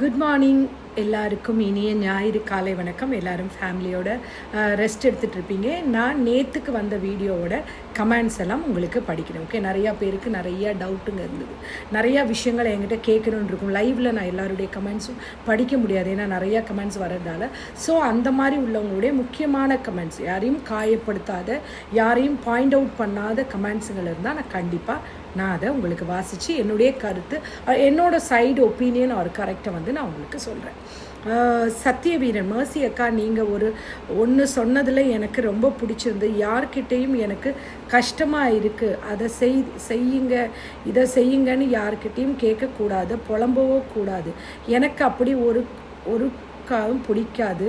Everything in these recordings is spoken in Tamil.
குட் மார்னிங் எல்லாருக்கும் இனிய ஞாயிறு காலை வணக்கம். எல்லாரும் ஃபேமிலியோட ரெஸ்ட் எடுத்துகிட்டு இருப்பீங்க. நான் நேற்றுக்கு வந்த வீடியோவோட கமெண்ட்ஸ் எல்லாம் உங்களுக்கு படிக்கிறேன் ஓகே நிறையா பேருக்கு நிறையா டவுட்டுங்க இருந்தது. நிறையா விஷயங்களை என்கிட்ட கேட்கணுன்னு இருக்கும். லைவில் நான் எல்லாருடைய கமெண்ட்ஸும் படிக்க முடியாது. ஏன்னா நிறையா கமெண்ட்ஸ் வர்றதால. ஸோ அந்த மாதிரி உள்ளவங்களுடைய முக்கியமான கமெண்ட்ஸ் யாரையும் காயப்படுத்தாத யாரையும் பாயிண்ட் அவுட் பண்ணாத கமெண்ட்ஸுங்கள் இருந்தால் நான் கண்டிப்பாக நான் அதை உங்களுக்கு வாசித்து என்னுடைய கருத்து என்னோட சைடு ஒப்பீனியன் ஒரு கரெக்டை வந்து நான் உங்களுக்கு சொல்கிறேன் சத்தியவீரன் மேர்சி அக்கா நீங்கள் ஒரு ஒன்று சொன்னதில் எனக்கு ரொம்ப பிடிச்சிருந்து யார்கிட்டேயும் எனக்கு கஷ்டமாக இருக்குது அதை செய் செய்யுங்க இதை செய்யுங்கன்னு யார்கிட்டேயும் கேட்கக்கூடாது புலம்பவோ கூடாது. எனக்கு அப்படி ஒரு ஒரு காவும் பிடிக்காது.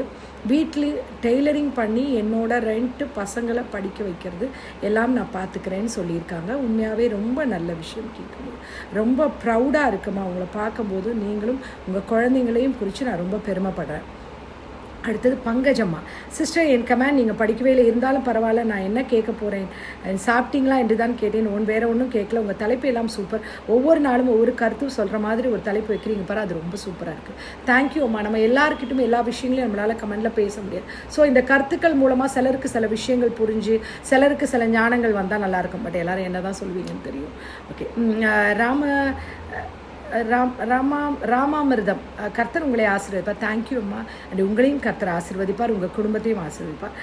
வீட்டில் டெய்லரிங் பண்ணி என்னோட ரெண்ட்டு பசங்களை படிக்க வைக்கிறது எல்லாம் நான் பார்த்துக்கிறேன்னு சொல்லியிருக்காங்க. உண்மையாகவே ரொம்ப நல்ல விஷயம் கேட்கும்போது ரொம்ப ப்ரௌடாக இருக்குமா அவங்கள பார்க்கும்போது நீங்களும் உங்கள் குழந்தைங்களையும் குறித்து நான் ரொம்ப பெருமைப்படுறேன். அடுத்தது பங்கஜம்மா. சிஸ்டர் என் கமேண்ட் நீங்கள் படிக்கவே இல்லை. இருந்தாலும் பரவாயில்ல நான் என்ன கேட்க போகிறேன் சாப்பிட்டீங்களா என்று தான் கேட்டேன். ஒன் வேறு ஒன்றும் கேட்கல. உங்கள் தலைப்பு எல்லாம் சூப்பர் ஒவ்வொரு நாளும் ஒவ்வொரு கருத்தும் சொல்கிற மாதிரி ஒரு தலைப்பு வைக்கிறீங்க பாரு அது ரொம்ப சூப்பராக இருக்குது தேங்க்யூ அம்மா. நம்ம எல்லாருக்கிட்டும் எல்லா விஷயங்களையும் நம்மளால் கமெண்டில் பேச முடியாது. ஸோ இந்த கருத்துக்கள் மூலமாக சிலருக்கு சில விஷயங்கள் புரிஞ்சு சிலருக்கு சில ஞானங்கள் வந்தால் நல்லாயிருக்கும் பட் எல்லோரும் என்ன தான் சொல்லுவீங்கன்னு தெரியும் ஓகே ராம ராம் ராமா ராமாமிர்தம். கர்த்தர் உங்களை ஆசீர்வதிப்பார். தேங்க்யூ அம்மா. அண்ட் உங்களையும் கர்த்தர் ஆசீர்வதிப்பார். உங்கள் குடும்பத்தையும் ஆசீர்வதிப்பார்.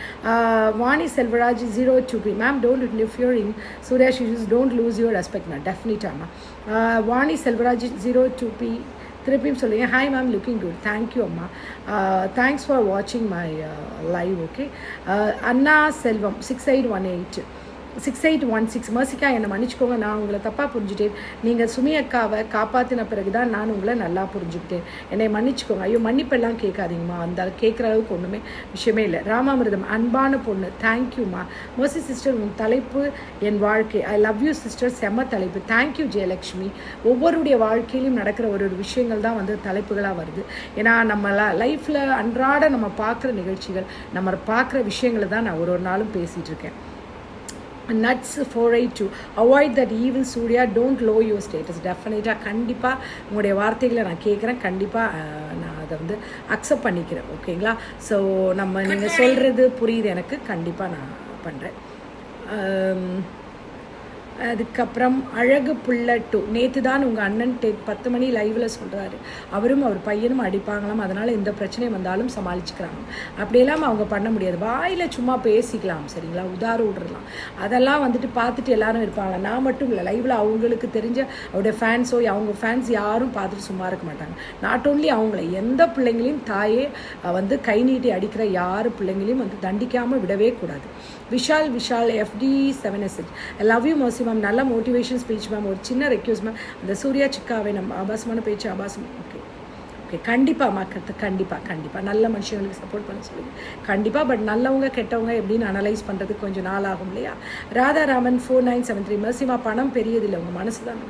Vani Selvaraj zero two B ma'am don't live your in Surya use don't lose your respect நான் டெஃபினட்டாம்மா Vani Selvaraj zero two B திருப்பியும் சொல்லுங்க. Hi ma'am looking good thank you அம்மா. தேங்க்ஸ் ஃபார் வாட்சிங் my live okay Anna Selvam six eight one eight six eight one six மர்சிக்கா என்னை மன்னிச்சுக்கோங்க நான் உங்களை தப்பாக புரிஞ்சுட்டேன். நீங்கள் சுமி அக்காவை காப்பாற்றின பிறகு தான் நான் உங்களை நல்லா புரிஞ்சுக்கிட்டேன். என்னை மன்னிச்சுக்கோங்க. ஐயோ மன்னிப்பெல்லாம் கேட்காதீங்கம்மா. அந்த கேட்குற அளவுக்கு ஒன்றுமே விஷயமே இல்லை. ராமாமிரதம் அன்பான பொண்ணு. தேங்க்யூம்மா மர்சி சிஸ்டர் உன் தலைப்பு என் வாழ்க்கை. ஐ லவ் யூ சிஸ்டர் செம்ம தலைப்பு. Thank you Jayalakshmi. ஒவ்வொருடைய வாழ்க்கையிலும் நடக்கிற ஒரு ஒரு விஷயங்கள் தான் வந்து தலைப்புகளாக வருது. ஏன்னா நம்ம லைஃப்பில் அன்றாட நம்ம பார்க்குற நிகழ்ச்சிகள் நம்ம பார்க்குற விஷயங்களை தான் நான் ஒரு ஒரு நாளும் பேசிகிட்டு இருக்கேன். Nuts four eight to avoid that evil Surya don't low your status டெஃபினட்டாக கண்டிப்பாக உங்களுடைய வார்த்தைகளை நான் கேட்குறேன். கண்டிப்பாக நான் அதை வந்து அக்செப்ட் பண்ணிக்கிறேன். ஓகேங்களா ஸோ நம்ம நீங்கள் சொல்கிறது புரியுது எனக்கு. கண்டிப்பாக நான் பண்ணுறேன் அதுக்கப்புறம் அழகு புள்ள டூ நேற்று தான் உங்கள் அண்ணன் டே பத்து மணி லைவில் சொல்கிறாரு அவரும் அவர் பையனும் அடிப்பாங்களாம். அதனால் எந்த பிரச்சனை வந்தாலும் சமாளிச்சுக்கிறாங்க. அப்படியெல்லாம் அவங்க பண்ண முடியாது. வாயில் சும்மா பேசிக்கலாம் சரிங்களா? உதார விட்றலாம் அதெல்லாம் வந்துட்டு பார்த்துட்டு எல்லாரும் இருப்பாங்க நான் மட்டும் இல்லை லைவில் அவங்களுக்கு தெரிஞ்ச அவருடைய ஃபேன்ஸோ அவங்க ஃபேன்ஸ் யாரும் பார்த்துட்டு சும்மா இருக்க மாட்டாங்க. நாட் ஓன்லி அவங்கள எந்த பிள்ளைங்களையும் தாயே வந்து கை நீட்டி அடிக்கிற யார் பிள்ளைங்களையும் வந்து தண்டிக்காமல் விடவே கூடாது. Vishal Vishal FT seven S love you Mosi ma'am நல்ல மோட்டிவேஷன் ஸ்பீச் மேம் ஒரு சின்ன ரெக்யூஸ் மேம் அந்த சூர்யா சிக்காவை நம்ம ஆபாசமான பேச்சு ஆபாசம் ஓகே ஓகே கண்டிப்பாக மக்களுக்கு கண்டிப்பாக கண்டிப்பாக நல்ல மனுஷங்களுக்கு சப்போர்ட் பண்ண சொல்லுங்க. கண்டிப்பாக பட் நல்லவங்க கெட்டவங்க எப்படின்னு அனலைஸ் பண்ணுறதுக்கு கொஞ்சம் நாள் ஆகும் இல்லையா? Radharaman four nine seven three மர்சிமா பணம் பெரியதில்லை உங்கள் மனசு தான்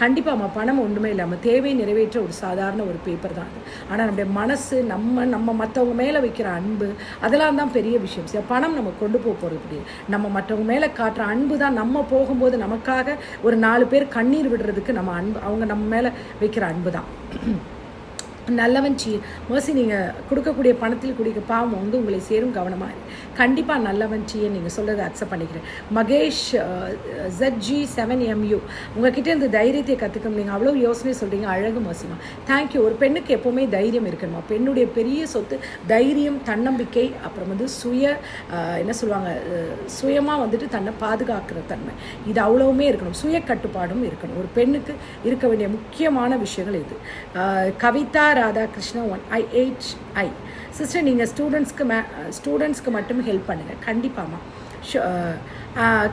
கண்டிப்பாக பணம் ஒன்றுமே இல்லாமல் தேவை நிறைவேற்ற ஒரு சாதாரண ஒரு பேப்பர் தான் அது. ஆனால் நம்முடைய மனசு நம்ம நம்ம மற்றவங்க மேலே வைக்கிற அன்பு அதெல்லாம் தான் பெரிய விஷயம். சரி பணம் நம்ம கொண்டு போக போகிறது இப்படி. நம்ம மற்றவங்க மேலே காட்டுற அன்பு தான் நம்ம போகும்போது நமக்காக ஒரு நாலு பேர் கண்ணீர் விடுறதுக்கு நம்ம அன்பு அவங்க நம்ம மேலே வைக்கிற அன்பு தான். நல்லவன் சி மோசி நீங்கள் கொடுக்கக்கூடிய பணத்தில் குடிக்க பாவம் வந்து உங்களை சேரும் கவனமாக இரு. கண்டிப்பாக நல்லவன் சீயை நீங்கள் சொல்கிறத அக்செப்ட் பண்ணிக்கிறேன். மகேஷ் ஜட்ஜி செவன் எம்யூ உங்ககிட்ட இந்த தைரியத்தை கற்றுக்கணும் நீங்கள் அவ்வளோ யோசனை சொல்கிறீங்க அழகு மோசிமா தேங்க்யூ ஒரு பெண்ணுக்கு எப்போவுமே தைரியம் இருக்கணுமா? பெண்ணுடைய பெரிய சொத்து தைரியம் தன்னம்பிக்கை அப்புறம் வந்து சுய என்ன சொல்லுவாங்க சுயமாக வந்துட்டு தன்னை பாதுகாக்கிற தன்மை. இது அவ்வளவுமே இருக்கணும். சுய கட்டுப்பாடும் இருக்கணும். ஒரு பெண்ணுக்கு இருக்க வேண்டிய முக்கியமான விஷயங்கள் இது. Kavitha Radhakrishna one I eight I sister நீங்கள் ஸ்டூடெண்ட்ஸ்க்கு மே ஸ்டூடெண்ட்ஸ்க்கு மட்டும் ஹெல்ப் பண்ணுங்கள் கண்டிப்பாகமா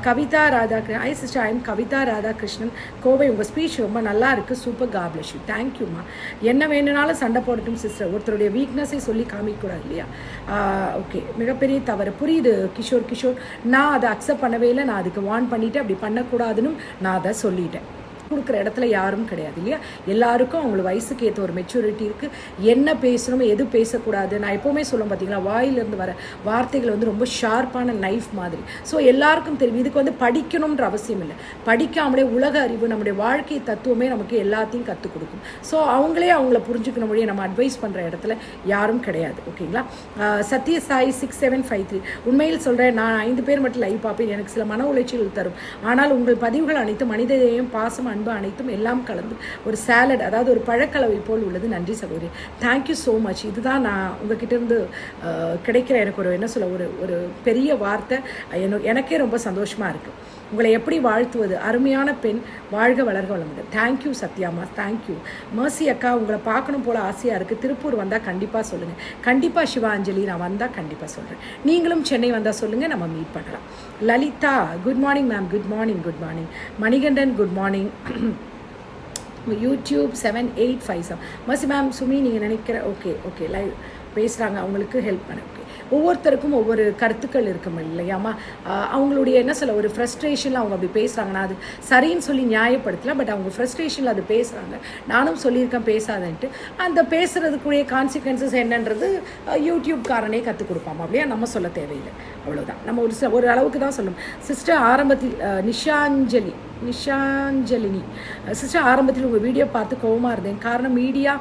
Kavitha Radhakrishnan I sister I Kavitha Radhakrishnan. Kovai உங்கள் ஸ்பீச் ரொம்ப நல்லா இருக்குது சூப்பர் காப்லஷ் யூ தேங்க்யூம்மா என்ன வேணும்னாலும் சண்டை போடட்டும் சிஸ்டர் ஒருத்தருடைய வீக்னஸை சொல்லி காமிக்கக்கூடாது இல்லையா? ஓகே மிகப்பெரிய தவறு. புரியுது கிஷோர் கிஷோர். நான் அதை அக்செப்ட் பண்ணவே இல்லை. நான் அதுக்கு வார்ன் பண்ணிவிட்டு அப்படி பண்ணக்கூடாதுன்னு நான் அதை சொல்லிட்டேன். கொடுக்குற இடத்துல யாரும் கிடையாது இல்லையா? எல்லாருக்கும் அவங்களுக்கு வயசுக்கு ஏற்ற ஒரு மெச்சூரிட்டி இருக்குது என்ன பேசணும் எது பேசக்கூடாது? நான் எப்போவுமே சொல்லுவேன் பார்த்தீங்களா வாயிலிருந்து வர வார்த்தைகள் வந்து ரொம்ப ஷார்ப்பான நைஃப் மாதிரி. ஸோ எல்லாருக்கும் தெரியும். இதுக்கு வந்து படிக்கணுன்ற அவசியம் இல்லை. படிக்காமலே உலக அறிவு நம்முடைய வாழ்க்கை தத்துவமே நமக்கு எல்லாத்தையும் கற்றுக் கொடுக்கும். ஸோ அவங்களே அவங்கள புரிஞ்சுக்கணும் மொழியை நம்ம அட்வைஸ் பண்ணுற இடத்துல யாரும் கிடையாது. ஓகேங்களா? Sathya Sai six seven five three உண்மையில் சொல்கிறேன் நான் ஐந்து பேர் மட்டும் லைவ் பார்ப்பேன். எனக்கு சில மன உளைச்சல்கள் தரும். ஆனால் உங்கள் பதிவுகள் அனைத்து மனிதனையும் பாசம் அன்பு அனைத்தும் எல்லாம் கலந்து ஒரு சாலட் அதாவது ஒரு பழக்கலவை போல் உள்ளது. நன்றி சகோதரி. தேங்க்யூ ஸோ மச் இதுதான் நான் உங்ககிட்ட இருந்து கிடைக்கிற எனக்கு ஒரு என்ன சொல்ல ஒரு ஒரு பெரிய வார்த்தை. எனக்கே ரொம்ப சந்தோஷமாக இருக்குது உங்களை எப்படி வாழ்த்துவது? அருமையான பெண் வாழ்க வளர்க வளமுடன். தேங்க்யூ சத்யாமா தேங்க்யூ மர்சி அக்கா உங்களை பார்க்கணும் போல ஆசையாக இருக்குது திருப்பூர் வந்தால் கண்டிப்பாக சொல்லுங்கள் கண்டிப்பாக சிவாஞ்சலி நான் வந்தால் கண்டிப்பாக சொல்கிறேன் நீங்களும் சென்னை வந்தால் சொல்லுங்கள் நம்ம மீட் பண்ணலாம். Lalitha good morning ma'am good morning good morning Manikandan good morning YouTube seven eight five seven மசி மேம் சுமி நீங்கள் நினைக்கிற ஓகே ஓகே லைவ் பேசுகிறாங்க அவங்களுக்கு ஹெல்ப் பண்ண ஓகே ஒவ்வொருத்தருக்கும் ஒவ்வொரு கருத்துக்கள் இருக்கும் இல்லையாமா அவங்களுடைய என்ன சொல்ல ஒரு ஃப்ரஸ்ட்ரேஷனில் அவங்க அப்படி பேசுகிறாங்கன்னா அது சரின்னு சொல்லி நியாயப்படுத்தலை பட் அவங்க ஃப்ரஸ்ட்ரேஷனில் அது பேசுகிறாங்க நானும் சொல்லியிருக்கேன் பேசாதன்ட்டு. அந்த பேசுகிறதுக்குரிய கான்சிக்வன்சஸ் என்னன்றது யூடியூப்காரனே கற்றுக் கொடுப்பாமா அப்படியே? நம்ம சொல்ல தேவையில்லை. அவ்வளோதான் நம்ம ஒரு ஒரு அளவுக்கு தான் சொல்லணும். சிஸ்டர் ஆரம்பத்தில் நிஷாஞ்சலி நிஷாஞ்சலினி சிஸ்டர் ஆரம்பத்தில் உங்கள் வீடியோ பார்த்து கோவமாக இருந்தேன். காரணம் மீடியா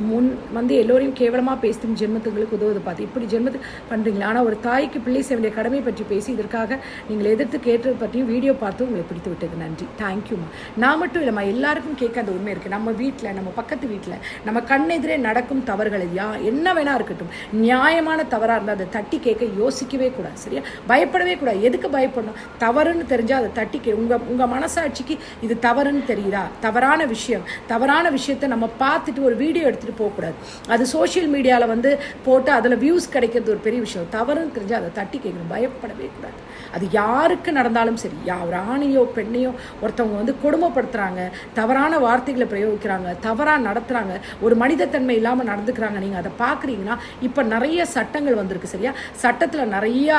முன் வந்து எல்லோரையும் கேவலமாக பேசும் ஜென்மத்துங்களுக்கு உதவுது பார்த்து இப்படி ஜென்மத்துக்கு பண்ணுறீங்களா ஆனால் ஒரு தாய்க்கு பிள்ளை செய்ய வேண்டிய கடமை பற்றி பேசி இதற்காக நீங்கள் எதிர்த்து கேட்டது பற்றியும் வீடியோ பார்த்து உங்களை பிடித்து விட்டது. நன்றி. தேங்க்யூம்மா நான் மட்டும் இல்லைம்மா எல்லாருக்கும் கேட்க அந்த உண்மை இருக்குது நம்ம வீட்டில் நம்ம பக்கத்து வீட்டில் நம்ம கண்ணெதிரே நடக்கும் தவறுகள் யா என்ன வேணா இருக்கட்டும் நியாயமான தவறாக இருந்தால் அதை தட்டி கேட்க யோசிக்கவே கூடாது சரியா? பயப்படவே கூடாது. எதுக்கு பயப்படணும்? தவறுன்னு தெரிஞ்சால் அதை தட்டி கே உங்கள் உங்கள் மனசாட்சிக்கு இது தவறுன்னு தெரியுதா? தவறான விஷயம். தவறான விஷயத்தை நம்ம பார்த்துட்டு ஒரு வீடியோ எடுத்து எடுத்துகிட்டு போகக்கூடாது அது சோஷியல் மீடியாவில் வந்து போட்டு அதில் வியூஸ் கிடைக்கிறது ஒரு பெரிய விஷயம். தவறுன்னு தெரிஞ்சால் அதை தட்டி கேட்கணும். பயப்படவே கூடாது. அது யாருக்கு நடந்தாலும் சரி யா ஒரு ஆணையோ பெண்ணையோ ஒருத்தவங்க வந்து கொடுமைப்படுத்துகிறாங்க தவறான வார்த்தைகளை பிரயோகிக்கிறாங்க தவறாக நடத்துகிறாங்க ஒரு மனிதத்தன்மை இல்லாமல் நடந்துக்கிறாங்க நீங்கள் அதை பார்க்குறீங்கன்னா இப்போ நிறைய சட்டங்கள் வந்திருக்கு சரியா? சட்டத்தில் நிறையா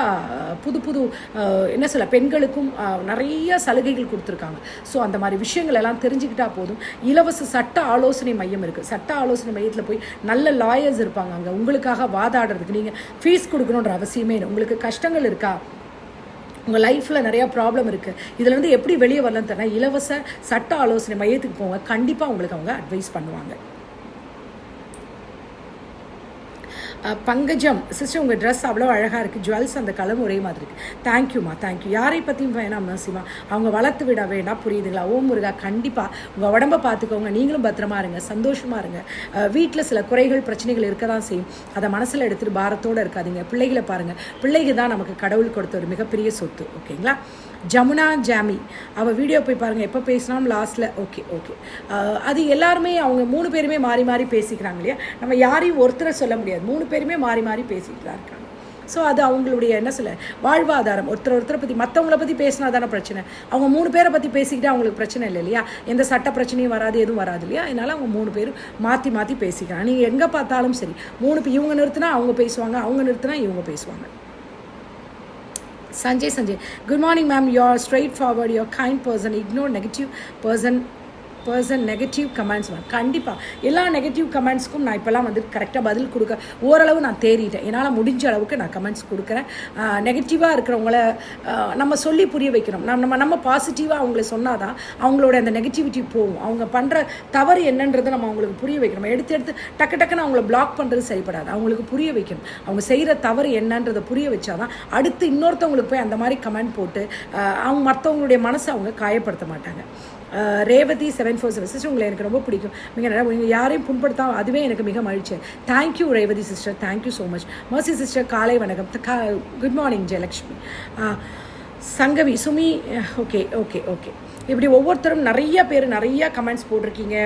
புது புது என்ன சொல்ல பெண்களுக்கும் நிறைய சலுகைகள் கொடுத்துருக்காங்க. ஸோ அந்த மாதிரி விஷயங்கள் எல்லாம் தெரிஞ்சுக்கிட்டா போதும். இலவச சட்ட ஆலோசனை மையம் இருக்குது சட்ட ஆலோசனை மையத்தில் போய் நல்ல லாயர்ஸ் இருப்பாங்க அங்கே. உங்களுக்காக வாதாடுறதுக்கு நீங்கள் ஃபீஸ் கொடுக்கணுன்ற அவசியமே இல்லை. உங்களுக்கு கஷ்டங்கள் இருக்கா? உங்கள் லைஃப்பில் நிறையா ப்ராப்ளம் இருக்குது இதில் வந்து எப்படி வெளியே வரலன்னு தெரியல. இலவச சட்ட ஆலோசனை மையத்துக்கு போங்க. கண்டிப்பாக உங்களுக்கு அவங்க அட்வைஸ் பண்ணுவாங்க. பங்கஜம். சிஸ்டர் உங்கள் ட்ரெஸ் அவ்வளோ அழகாக இருக்குது ஜுவல்ஸ் அந்த கலர் ஒரே மாதிரி இருக்குது தேங்க்யூம்மா தேங்க்யூ யாரை பற்றியும் வேணாம் நர்சிமா அவங்க வளர்த்து விட வேண்டாம். புரியுதுங்களா? ஓம் முருகா கண்டிப்பாக உங்கள் உடம்ப பார்த்துக்கோங்க நீங்களும் பத்திரமா இருங்க. சந்தோஷமாக இருங்க. வீட்டில் சில குறைகள் பிரச்சனைகள் இருக்க தான் செய்யும். அதை மனசில் எடுத்துகிட்டு பாரத்தோடு இருக்காதீங்க. பிள்ளைகளை பாருங்கள் பிள்ளைகள் தான் நமக்கு கடவுள் கொடுத்த ஒரு மிகப்பெரிய சொத்து. ஓகேங்களா ஜமுனா ஜாமி. அவள் வீடியோ போய் பாருங்கள் எப்போ பேசினாலும் லாஸ்ட்டில் ஓகே ஓகே அது எல்லாருமே அவங்க மூணு பேருமே மாறி மாறி பேசிக்கிறாங்க இல்லையா? நம்ம யாரையும் ஒருத்தரை சொல்ல முடியாது. மூணு பேருமே மாறி மாறி பேசிட்டு தான் இருக்காங்க. ஸோ அது அவங்களுடைய என்ன சொல்ல வாழ்வாதாரம். ஒருத்தர் ஒருத்தரை பற்றி மற்றவங்கள பற்றி பேசினா தானே பிரச்சனை. அவங்க மூணு பேரை பற்றி பேசிக்கிட்டு அவங்களுக்கு பிரச்சனை இல்லை இல்லையா? எந்த சட்ட பிரச்சனையும் வராது எதுவும் வராது இல்லையா? அதனால அவங்க மூணு பேரும் மாற்றி மாற்றி பேசிக்கிறாங்க. நீங்கள் எங்கே பார்த்தாலும் சரி மூணு இவங்க நிறுத்தினா அவங்க பேசுவாங்க அவங்க நிறுத்தினா இவங்க பேசுவாங்க. Sanjay Sanjay. Good morning, ma'am. You're straightforward, you're kind person, ignore negative person person negative comments வரும். கண்டிப்பாக எல்லா நெகட்டிவ் கமெண்ட்ஸ்க்கும் நான் இப்போல்லாம் வந்து கரெக்டாக பதில் கொடுக்க ஓரளவு நான் தேறிட்டேன். என்னால் முடிஞ்ச அளவுக்கு நான் கமெண்ட்ஸ் கொடுக்குறேன். நெகட்டிவாக இருக்கிறவங்கள நம்ம சொல்லி புரிய வைக்கணும். நம்ம நம்ம நம்ம பாசிட்டிவாக அவங்கள சொன்னால் தான் அவங்களோட அந்த நெகட்டிவிட்டி போகும். அவங்க பண்ணுற தவறு என்னன்றதை நம்ம அவங்களுக்கு புரிய வைக்கணும். எடுத்து எடுத்து டக்கு டக்குன்னு அவங்கள பிளாக் பண்ணுறது சரிப்படாது. அவங்களுக்கு புரிய வைக்கணும். அவங்க செய்கிற தவறு என்னன்றதை புரிய வச்சாதான் அடுத்து இன்னொருத்தவங்களுக்கு போய் அந்த மாதிரி கமெண்ட் போட்டு அவங்க மற்றவங்களுடைய மனசை அவங்க காயப்படுத்த மாட்டாங்க. Revathi seven four seven sister உங்களை எனக்கு ரொம்ப பிடிக்கும். மிக நல்லா நீங்கள் யாரையும் புண்படுத்தாம அதுவே எனக்கு மிக மகிழ்ச்சி. Thank you Revathi sister thank you so much mercy sister காலை வணக்கம். Good morning Jayalakshmi. Sangavi Sumi okay okay okay இப்படி ஒவ்வொருத்தரும் நிறைய பேர் நிறைய கமெண்ட்ஸ் போட்டிருக்கீங்க.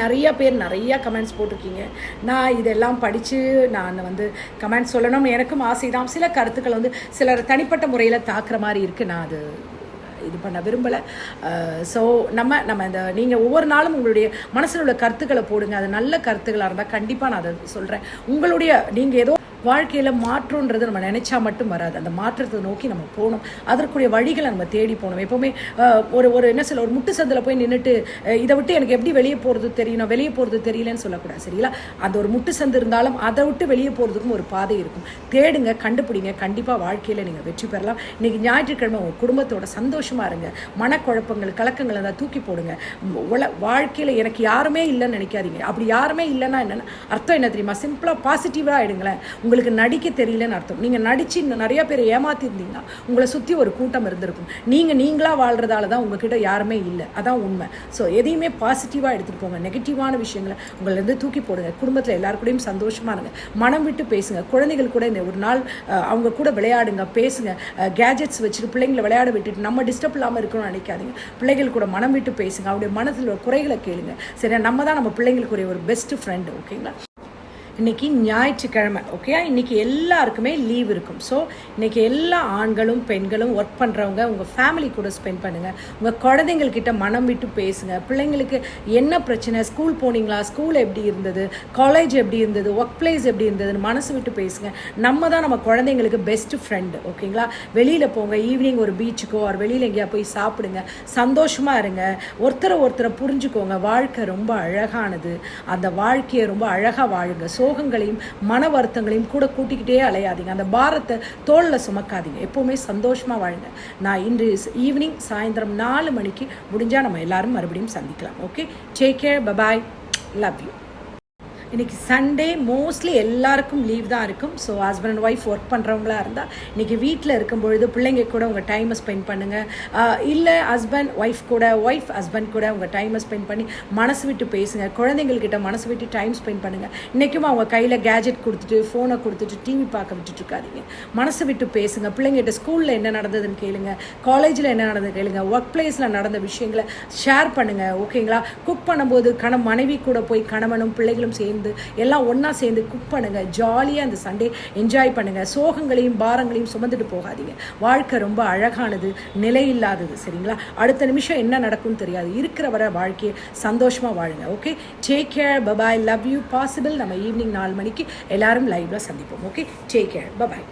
நிறைய பேர் நிறைய கமெண்ட்ஸ் போட்டிருக்கீங்க. நான் இதெல்லாம் படித்து நான் வந்து கமெண்ட்ஸ் சொல்லணும் எனக்கும் ஆசை தான் சில கருத்துக்கள் வந்து சிலர் தனிப்பட்ட முறையில் தாக்குற மாதிரி இருக்குது நான் அது இது பண்ண விரும்பலை. ஸோ நம்ம நம்ம இந்த நீங்கள் ஒவ்வொரு நாளும் உங்களுடைய மனசில் உள்ள கருத்துக்களை போடுங்க. அது நல்ல கருத்துக்களாக இருந்தால் கண்டிப்பாக நான் அதை சொல்கிறேன் உங்களுடைய நீங்கள் ஏதோ வாழ்க்கையில் மாற்றம்ன்றது நம்ம நினச்சா மட்டும் வராது. அந்த மாற்றத்தை நோக்கி நம்ம போகணும். அதற்குரிய வழிகளை நம்ம தேடி போகணும். எப்போவுமே ஒரு ஒரு என்ன சொல்ல ஒரு முட்டு சந்தில் போய் நின்றுட்டு இதை விட்டு எனக்கு எப்படி வெளியே போகிறது தெரியணும் வெளியே போகிறது தெரியலன்னு சொல்லக்கூடாது சரிங்களா? அந்த ஒரு முட்டு சந்து இருந்தாலும் அதை விட்டு வெளியே போகிறதுக்கும் ஒரு பாதை இருக்கும். தேடுங்க கண்டுபிடிங்க. கண்டிப்பாக வாழ்க்கையில் நீங்கள் வெற்றி பெறலாம். இன்றைக்கி ஞாயிற்றுக்கிழமை உங்கள் குடும்பத்தோட சந்தோஷமாக இருங்க. மனக்குழப்பங்கள் கலக்கங்கள் அதை தூக்கி போடுங்க. உல வாழ்க்கையில் எனக்கு யாருமே இல்லைன்னு நினைக்காதீங்க. அப்படி யாருமே இல்லைன்னா என்னென்ன அர்த்தம் என்ன தெரியுமா? சிம்பிளாக பாசிட்டிவாக ஆகிடுங்களேன் உங்களுக்கு நடிக்க தெரியலன்னு அர்த்தம். நீங்கள் நடித்து நிறைய பேர் ஏமாத்திருந்தீங்கன்னா உங்களை சுற்றி ஒரு கூட்டம் இருந்திருக்கும். நீங்கள் நீங்களாக வாழ்கிறதால தான் உங்ககிட்ட யாருமே இல்லை. அதான் உண்மை. ஸோ எதையுமே பாசிட்டிவாக எடுத்துகிட்டு போங்க. நெகட்டிவான விஷயங்களை உங்களிலேருந்து தூக்கி போடுங்க. குடும்பத்தில் எல்லாரு கூடயும் சந்தோஷமாக இருங்க. மனம் விட்டு பேசுங்க. குழந்தைகள் கூட இந்த ஒரு நாள் அவங்க கூட விளையாடுங்க பேசுங்க. கேஜெட்ஸ் வச்சுட்டு பிள்ளைங்களை விளையாட விட்டுட்டு நம்ம டிஸ்டர்ப் இல்லாமல் இருக்கணும்னு நினைக்காதீங்க. பிள்ளைகள் கூட மனம் விட்டு பேசுங்க. அவருடைய மனதில் குறைகளை கேளுங்க. சரியா? நம்ம தான் நம்ம பிள்ளைங்களுக்குரிய ஒரு பெஸ்ட் ஃப்ரெண்டு ஓகேங்களா இன்னைக்கு ஞாயிற்றுக்கிழமை ஓகே இன்னைக்கு எல்லாருக்குமே லீவ் இருக்கும். ஸோ இன்னைக்கு எல்லா ஆண்களும் பெண்களும் ஒர்க் பண்ணுறவங்க உங்கள் ஃபேமிலி கூட ஸ்பெண்ட் பண்ணுங்கள் உங்கள் குழந்தைங்கள்கிட்ட மனம் விட்டு பேசுங்க. பிள்ளைங்களுக்கு என்ன பிரச்சனை? ஸ்கூல் போனீங்களா? ஸ்கூல் எப்படி இருந்தது? காலேஜ் எப்படி இருந்தது? ஒர்க் பிளேஸ் எப்படி இருந்ததுன்னு மனசு விட்டு பேசுங்க. நம்ம தான் நம்ம குழந்தைங்களுக்கு பெஸ்ட் ஃப்ரெண்டு ஓகேங்களா வெளியில் போங்க ஈவினிங் ஒரு பீச்சுக்கோ ஒரு வெளியில் எங்கேயா போய் சாப்பிடுங்க. சந்தோஷமாக இருங்க. ஒருத்தரை ஒருத்தரை புரிஞ்சுக்கோங்க. வாழ்க்கை ரொம்ப அழகானது. அந்த வாழ்க்கையை ரொம்ப அழகாக வாழுங்க. சோகங்களையும் மன வருத்தங்களையும் கூட கூட்டிக்கிட்டே அலையாதீங்க. அந்த பாரத்தை தோளில் சுமக்காதீங்க. எப்போவுமே சந்தோஷமாக வாழுங்க. நான் இன்று ஈவினிங் சாயந்தரம் நாலு மணிக்கு முடிஞ்சால் நம்ம எல்லாரும் மறுபடியும் சந்திக்கலாம். Okay take care bye bye love you இன்றைக்கி சண்டே மோஸ்ட்லி எல்லாருக்கும் லீவ் தான் இருக்கும். So husband and wife work பண்ணுறவங்களா இருந்தால் இன்றைக்கி வீட்டில் இருக்கும் பொழுது பிள்ளைங்க கூட உங்கள் டைமை ஸ்பெண்ட் பண்ணுங்கள் இல்லை ஹஸ்பண்ட் ஒய்ஃப் கூட ஒய்ஃப் ஹஸ்பண்ட் கூட உங்கள் டைமை ஸ்பெண்ட் பண்ணி மனசு விட்டு பேசுங்க. குழந்தைங்கள்கிட்ட மனசு விட்டு டைம் ஸ்பெண்ட் பண்ணுங்கள் இன்றைக்கும் அவங்க கையில் கேஜெட் கொடுத்துட்டு ஃபோனை கொடுத்துட்டு டிவி பார்க்க விட்டுட்டு இருக்காதீங்க. மனசு விட்டு பேசுங்க. பிள்ளைங்கிட்ட ஸ்கூலில் என்ன நடந்ததுன்னு கேளுங்க. காலேஜில் என்ன நடந்தது கேளுங்க. ஒர்க் பிளேஸில் நடந்த விஷயங்களை ஷேர் பண்ணுங்கள் ஓகேங்களா குக் பண்ணும்போது கண மனைவி கூட போய் கணவனும் பிள்ளைகளும் சேர்ந்து சேர்ந்து எல்லாம் ஒன்றா சேர்ந்து குக் பண்ணுங்கள் ஜாலியாக அந்த சண்டே என்ஜாய் பண்ணுங்கள் சோகங்களையும் பாரங்களையும் சுமந்துட்டு போகாதீங்க. வாழ்க்கை ரொம்ப அழகானது நிலையில்லாதது சரிங்களா? அடுத்த நிமிஷம் என்ன நடக்கும்னு தெரியாது. இருக்கிற வர வாழ்க்கையை சந்தோஷமாக வாழுங்க okay take care bye bye love you possible நம்ம ஈவினிங் நாலு மணிக்கு எல்லாரும் லைவ்ல சந்திப்போம் ஓகே டேக் கேர் பபாய்